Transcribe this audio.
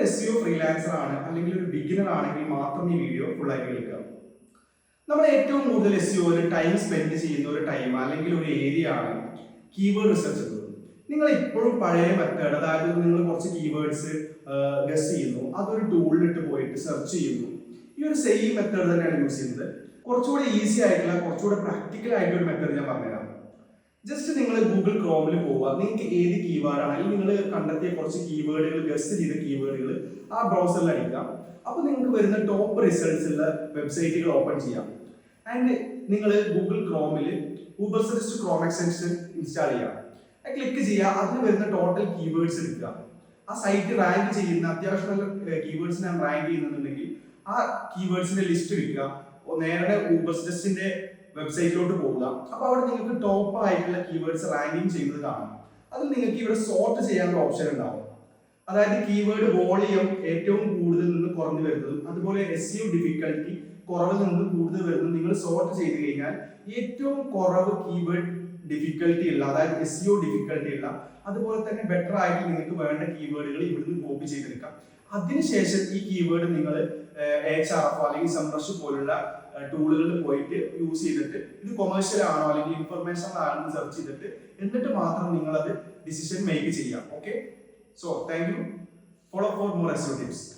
നിങ്ങളൊരു S CO freelancer ആണ് അല്ലെങ്കിൽ ഒരു ബിഗിനർ ആണെങ്കിൽ മാത്രം ഈ വീഡിയോ ഫുൾ ആയി കേൾക്കുക നമ്മൾ ഏറ്റവും കൂടുതൽ എസ് സിഒയിൽ ടൈം സ്പെൻഡ് ചെയ്യുന്ന ഒരു ടൈം അല്ലെങ്കിൽ ഒരു ഏരിയ ആണ് കീവേഡ് റിസർച്ച് എന്നത് നിങ്ങൾ ഇപ്പോഴും പഴയ മെത്തേഡ് അതായത് നിങ്ങൾ കുറച്ച് കീവേഡ്സ് ഗസ് ചെയ്യുന്നു. അതൊരു ടൂളിലിട്ട് പോയിട്ട് സെർച്ച് ചെയ്യുന്നു. ഈ ഒരു സെയിം മെത്തേഡ് തന്നെയാണ് യൂസ് ചെയ്യുന്നത്. കുറച്ചുകൂടി ഈസി ആയിട്ടുള്ള കുറച്ചുകൂടി പ്രാക്ടിക്കൽ ആയിട്ടുള്ള ഒരു മെത്തേഡ് ഞാൻ പറഞ്ഞുതരാം. ജസ്റ്റ് നിങ്ങൾ ഗൂഗിൾ ക്രോമിൽ പോവുക. നിങ്ങൾക്ക് ഏത് കീവേഡ് ആണ്? നിങ്ങൾ കണ്ടെത്തിയ കുറച്ച് കീവേഡുകൾ ഗസ്റ്റ് ചെയ്ത കീവേഡുകൾ ആ ബ്രൗസറിൽ അടിക്കാം. അപ്പോൾ നിങ്ങൾക്ക് വരുന്ന ടോപ്പ് റിസൾട്ട്സ് ഉള്ള വെബ്സൈറ്റുകൾ ഓപ്പൺ ചെയ്യാം. ആൻഡ് നിങ്ങൾ Google ക്രോമിൽ Uber suggest Chrome extension install ചെയ്യാം. ക്ലിക്ക് ചെയ്യുക. അതിന് വരുന്ന ടോട്ടൽ കീവേഡ്സ് എടുക്കുക. ആ സൈറ്റ് റാങ്ക് ചെയ്യുന്ന അത്യാവശ്യം നല്ല ഞാൻ റാങ്ക് ചെയ്യുന്നുണ്ടെങ്കിൽ ആ കീവേഡ്സിന്റെ ലിസ്റ്റ് എടുക്കുക. നേരെ സജസ്റ്റിന്റെ വെബ്സൈറ്റിലോട്ട് പോവുക. അപ്പൊ അവിടെ നിങ്ങൾക്ക് ടോപ്പ് ആയിട്ടുള്ള കീവേഡ്സ് റാങ്കിങ് ചെയ്യുന്നത് കാണാം. അതിൽ നിങ്ങൾക്ക് ഇവിടെ സോർട്ട് ചെയ്യാനുള്ള ഓപ്ഷൻ ഉണ്ടാവും. അതായത് കീവേഡ് വോളിയം ഏറ്റവും കൂടുതൽ നിന്ന് കുറഞ്ഞു വരുന്നതും അതുപോലെ എസ് യു ഡിഫിക്കൽട്ടി കുറവിൽ നിന്ന് കൂടുതൽ വരുന്നതും നിങ്ങൾ സോർട്ട് ചെയ്ത് കഴിഞ്ഞാൽ ഏറ്റവും കുറവ് കീവേഡ് ഡിഫിക്കൽട്ടി ഉള്ള അതായത് എസ് യു ഡിഫിക്കൽട്ടി ഉള്ള അതുപോലെ തന്നെ ബെറ്റർ ആയിട്ട് നിങ്ങൾക്ക് വേണ്ട കീവേഡുകൾ ഇവിടുന്ന് കോപ്പി ചെയ്തെടുക്കാം. അതിനുശേഷം ഈ കീവേഡ് നിങ്ങൾ എച്ച് ആർ എഫ് അല്ലെങ്കിൽ സംരക്ഷ പോലുള്ള ടൂളുകളിൽ പോയിട്ട് യൂസ് ചെയ്തിട്ട് ഇത് കൊമേഴ്ഷ്യൽ ആണോ അല്ലെങ്കിൽ ഇൻഫർമേഷൻ ആണോ സെർച്ച് ചെയ്തിട്ട് എന്നിട്ട് മാത്രം നിങ്ങൾ അത് ഡിസിഷൻ മേക്ക് ചെയ്യാം okay so thank you follow for more executives